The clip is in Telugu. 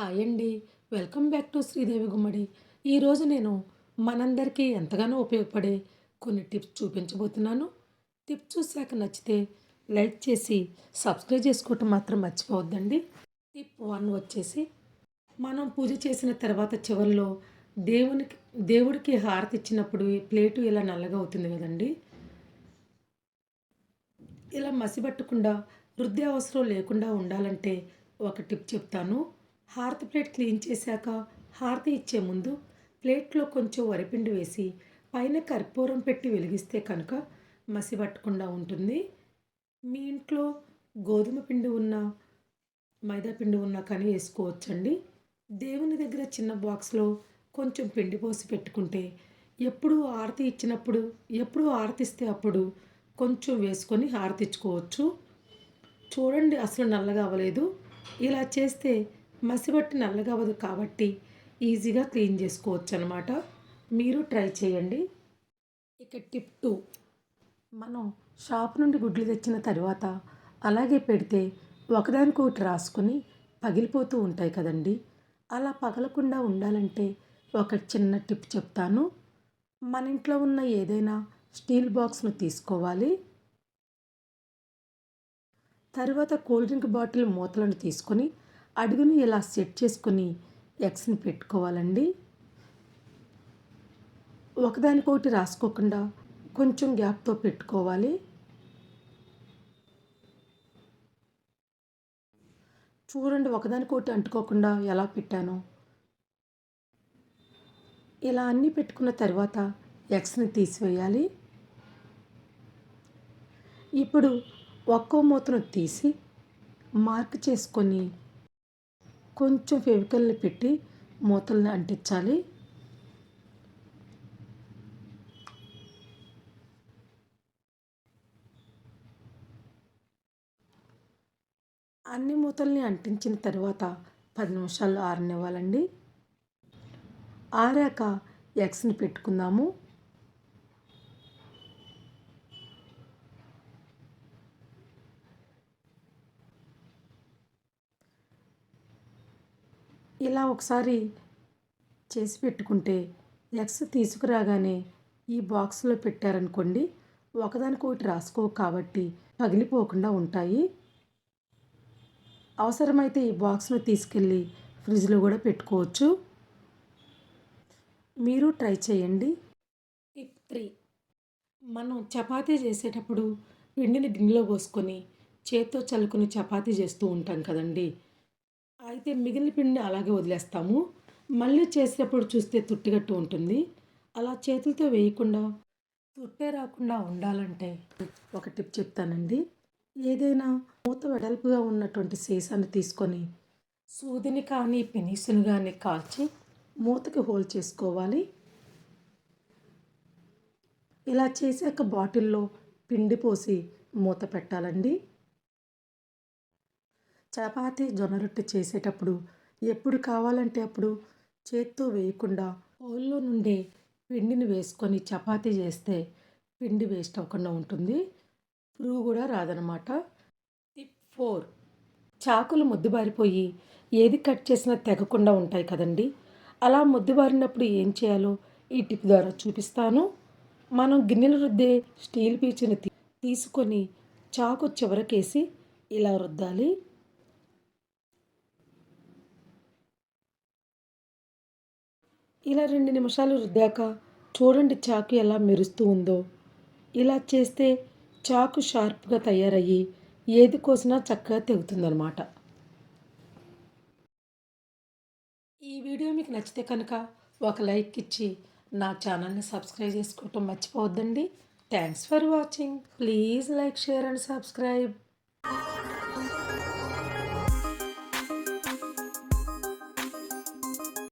హాయ్ అండి. Welcome back to Sridevi Gummadi. ఈరోజు నేను మనందరికీ ఎంతగానో ఉపయోగపడే కొన్ని టిప్స్ చూపించబోతున్నాను. టిప్స్ చూశాక నచ్చితే లైక్ చేసి సబ్స్క్రైబ్ చేసుకోవటం మాత్రం మర్చిపోవద్దండి. టిప్ వన్ వచ్చేసి మనం పూజ చేసిన తర్వాత చివరిలో దేవునికి దేవుడికి హారతి ఇచ్చినప్పుడు ప్లేటు ఇలా నల్లగా అవుతుంది కదండి. ఇలా మసిబట్టకుండా వృద్ధి అవసరం లేకుండా ఉండాలంటే ఒక టిప్ చెప్తాను. హారతి ప్లేట్ క్లీన్ చేశాక హారతి ఇచ్చే ముందు ప్లేట్లో కొంచెం వరిపిండి వేసి పైన కర్పూరం పెట్టి వెలిగిస్తే కనుక మసి పట్టకుండా ఉంటుంది. మీ ఇంట్లో గోధుమ పిండి ఉన్న మైదా పిండి ఉన్నా కానీ వేసుకోవచ్చండి. దేవుని దగ్గర చిన్న బాక్స్లో కొంచెం పిండి పోసి పెట్టుకుంటే ఎప్పుడు ఆరతి ఇచ్చినప్పుడు ఎప్పుడు ఆరతిస్తే అప్పుడు కొంచెం వేసుకొని హారతి ఇచ్చుకోవచ్చు చూడండి అసలు నల్లగా అవ్వలేదు. ఇలా చేస్తే మసిబట్టి నల్లగా అవ్వదు కాబట్టి ఈజీగా క్లీన్ చేసుకోవచ్చు అనమాట మీరు ట్రై చేయండి. ఇక టిప్ టూ. మనం షాప్ నుండి గుడ్లు తెచ్చిన తర్వాత అలాగే పెడితే ఒకదానికొకటి రాసుకొని పగిలిపోతూ ఉంటాయి కదండి. అలా పగలకుండా ఉండాలంటే ఒక చిన్న టిప్ చెప్తాను. మన ఇంట్లో ఉన్న ఏదైనా స్టీల్ బాక్స్ను తీసుకోవాలి. తర్వాత కూల్ డ్రింక్ బాటిల్ మూతలను తీసుకొని అడుగుని ఇలా సెట్ చేసుకొని ఎగ్స్ని పెట్టుకోవాలండి. ఒకదానికొకటి రాసుకోకుండా కొంచెం గ్యాప్తో పెట్టుకోవాలి. చూడండి ఒకదానికొకటి అంటుకోకుండా ఎలా పెట్టాను? ఇలా అన్నీ పెట్టుకున్న తర్వాత ఎగ్స్ని తీసివేయాలి. ఇప్పుడు ఒక్కో మూతను తీసి మార్క్ చేసుకొని కొంచెం ఫెవికల్ని పెట్టి మూతల్ని అంటించాలి. అన్ని మూతల్ని అంటించిన తర్వాత పది నిమిషాలు ఆరనివ్వాలండి. ఆరాక ఎగ్స్ని పెట్టుకుందాము. ఇలా ఒకసారి చేసి పెట్టుకుంటే ఎగ్స్ తీసుకురాగానే ఈ బాక్స్లో పెట్టారనుకోండి ఒకదానికొకటి రాసుకో కాబట్టి పగిలిపోకుండా ఉంటాయి. అవసరమైతే ఈ బాక్స్ను తీసుకెళ్ళి ఫ్రిడ్జ్లో కూడా పెట్టుకోవచ్చు. మీరు ట్రై చేయండి. Tip three. మనం చపాతీ చేసేటప్పుడు పిండిని గిన్నెలో పోసుకొని చేత్తో చల్లుకొని చపాతీ చేస్తూ ఉంటాం కదండీ. అయితే మిగిలిన పిండిని అలాగే వదిలేస్తాము. మళ్ళీ చేసేటప్పుడు చూస్తే తుట్టిగట్టు ఉంటుంది. అలా చేతులతో వేయకుండా తుట్టే రాకుండా ఉండాలంటే ఒక టిప్ చెప్తానండి. ఏదైనా మూత వెడల్పుగా ఉన్నటువంటి సీసాను తీసుకొని సూదిని కానీ పెనీసును కానీ కాల్చి మూతకి హోల్ చేసుకోవాలి. ఇలా చేశాక బాటిల్లో పిండి పోసి మూత పెట్టాలండి. చపాతీ జొన్న రొట్టె చేసేటప్పుడు ఎప్పుడు కావాలంటే అప్పుడు చేత్తో వేయకుండా హోల్లో నుండి పిండిని వేసుకొని చపాతీ చేస్తే పిండి వేస్ట్ అవ్వకుండా ఉంటుంది. పురుగు కూడా రాదనమాట టిప్ ఫోర్. చాకులు ముద్దుబారిపోయి ఏది కట్ చేసినా తెగకుండా ఉంటాయి కదండి. అలా ముద్దుబారినప్పుడు ఏం చేయాలో ఈ టిప్ ద్వారా చూపిస్తాను. మనం గిన్నెలు రుద్దే స్టీల్ పీచుని తీసుకొని చాకు చివరకేసి ఇలా రుద్దాలి. ఇలా రెండు నిమిషాలు రుద్దాక చూడండి చాకు ఎలా మెరుస్తూ ఉందో. ఇలా చేస్తే చాకు షార్ప్గా తయారయ్యి ఏది కోసినా చక్కగా తెగుతుందనమాట ఈ వీడియో మీకు నచ్చితే కనుక ఒక లైక్ ఇచ్చి నా ఛానల్ని సబ్స్క్రైబ్ చేసుకోవటం మర్చిపోవద్దండి. Thanks for watching please like share and subscribe